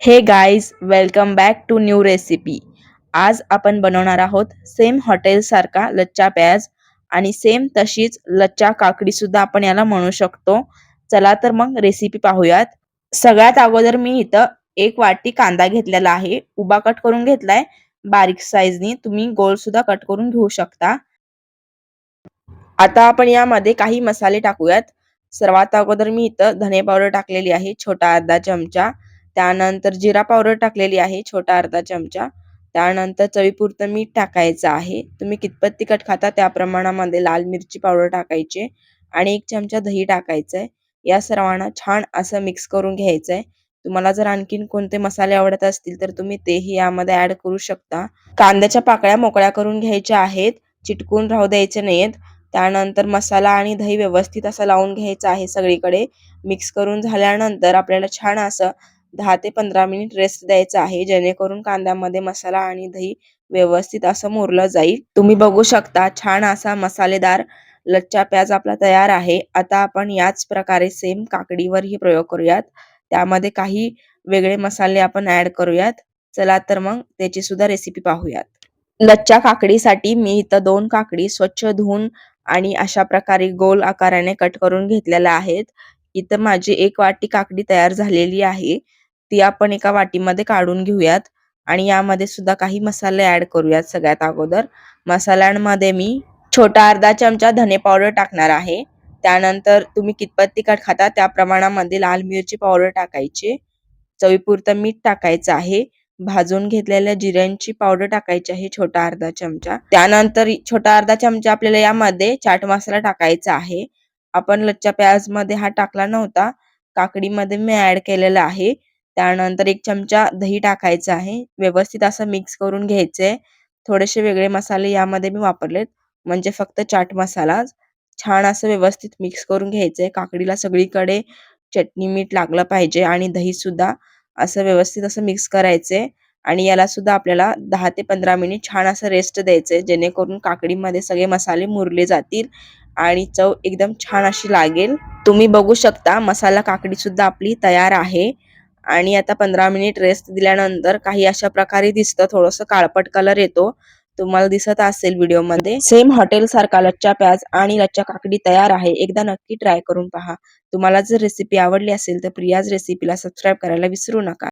Hey guys welcome back to new recipe आज आपण बनवणार आहोत सेम हॉटेल सारखा लच्चा प्याज आणि सेम तशीच लच्चा काकडी सुद्धा आपण याला म्हणू शकतो. चला तर मग रेसिपी पाहूयात. सगळ्यात अगोदर मी इथं एक वाटी कांदा घेतलेला आहे. उभा कट करून घेतलाय. बारीक साईजनी तुम्ही गोल सुद्धा कट करून घेऊ शकता. आता आपण यामध्ये काही मसाले टाकूयात. सर्वात अगोदर मी इथं धने पावडर टाकलेली आहे. छोटा अर्धा चमचा. त्यानंतर जिरा पावडर टाकलेली आहे छोटा अर्धा चमचा. त्यानंतर चवीपुरतं मीठ टाकायचं आहे. तुम्ही कितपत तिखट खाता त्या प्रमाणामध्ये लाल मिरची पावडर टाकायची आणि एक चमचा दही टाकायचंय. या सर्वांना छान असं मिक्स करून घ्यायचंय. तुम्हाला जर आणखीन कोणते मसाले आवडत असतील तर तुम्ही तेही यामध्ये ऍड करू शकता. कांद्याच्या पाकळ्या मोकळ्या करून घ्यायच्या आहेत. चिटकून राहू द्यायचे नाहीत. त्यानंतर मसाला आणि दही व्यवस्थित असं लावून घ्यायचं आहे सगळीकडे. मिक्स करून झाल्यानंतर आपल्याला छान असं दहा ते पंधरा मिनिट रेस्ट द्यायचा आहे. जेणेकरून कांद्यामध्ये मसाला आणि दही व्यवस्थित असं मोरलं जाईल. तुम्ही बघू शकता छान असा मसालेदार लच्चा प्याज आपला तयार आहे. आता आपण याच प्रकारे सेम काकडीवरही प्रयोग करूयात. त्यामध्ये काही वेगळे मसाले आपण ऍड करूयात. चला तर मग त्याची सुद्धा रेसिपी पाहूयात. लच्च्या काकडीसाठी मी इथं दोन काकडी स्वच्छ धुवून आणि अशा प्रकारे गोल आकाराने कट करून घेतलेल्या आहेत. इथं माझी एक वाटी काकडी तयार झालेली आहे. ती आपण एका वाटीमध्ये काढून घेऊयात. आणि यामध्ये सुद्धा काही मसाले ऍड करूयात सगळ्यात अगोदर. मसाल्यांमध्ये मी छोटा अर्धा चमचा धने पावडर टाकणार आहे. त्यानंतर तुम्ही कितपत तिखट खाता त्या प्रमाणामध्ये लाल मिरची पावडर टाकायची. चवीपुरतं मीठ टाकायचं आहे. भाजून घेतलेल्या जिऱ्यांची पावडर टाकायची आहे छोटा अर्धा चमचा. त्यानंतर छोटा अर्धा चमचा आपल्याला यामध्ये चाट मसाला टाकायचा आहे. आपण लच्चा प्याजमध्ये हा टाकला नव्हता. काकडीमध्ये मी ऍड केलेला आहे. त्यानंतर एक चमचा दही टाकायचं आहे. व्यवस्थित असं मिक्स करून घ्यायचंय थोडेसे वेगळे मसाले यामध्ये मी वापरलेत. म्हणजे फक्त चाट मसाला. छान असं व्यवस्थित मिक्स करून घ्यायचंय काकडीला सगळीकडे चटणी मीठ लागलं पाहिजे आणि दही सुद्धा असं व्यवस्थित असं मिक्स करायचंय आणि याला सुद्धा आपल्याला दहा ते पंधरा मिनिट छान असं रेस्ट द्यायचंय जेणेकरून काकडीमध्ये सगळे मसाले मुरले जातील आणि चव एकदम छान अशी लागेल. तुम्ही बघू शकता मसाला काकडी सुद्धा आपली तयार आहे. आणि आता पंधरा मिनिट रेस्ट दिल्यानंतर काही अशा प्रकारे दिसतं. थोडस काळपट कलर येतो. तुम्हाला दिसत असेल व्हिडिओमध्ये सेम हॉटेल सारखा लच्चा प्याज आणि लच्चा काकडी तयार आहे. एकदा नक्की ट्राय करून पहा. तुम्हाला जर रेसिपी आवडली असेल तर प्रियाज रेसिपीला सबस्क्राईब करायला विसरू नका.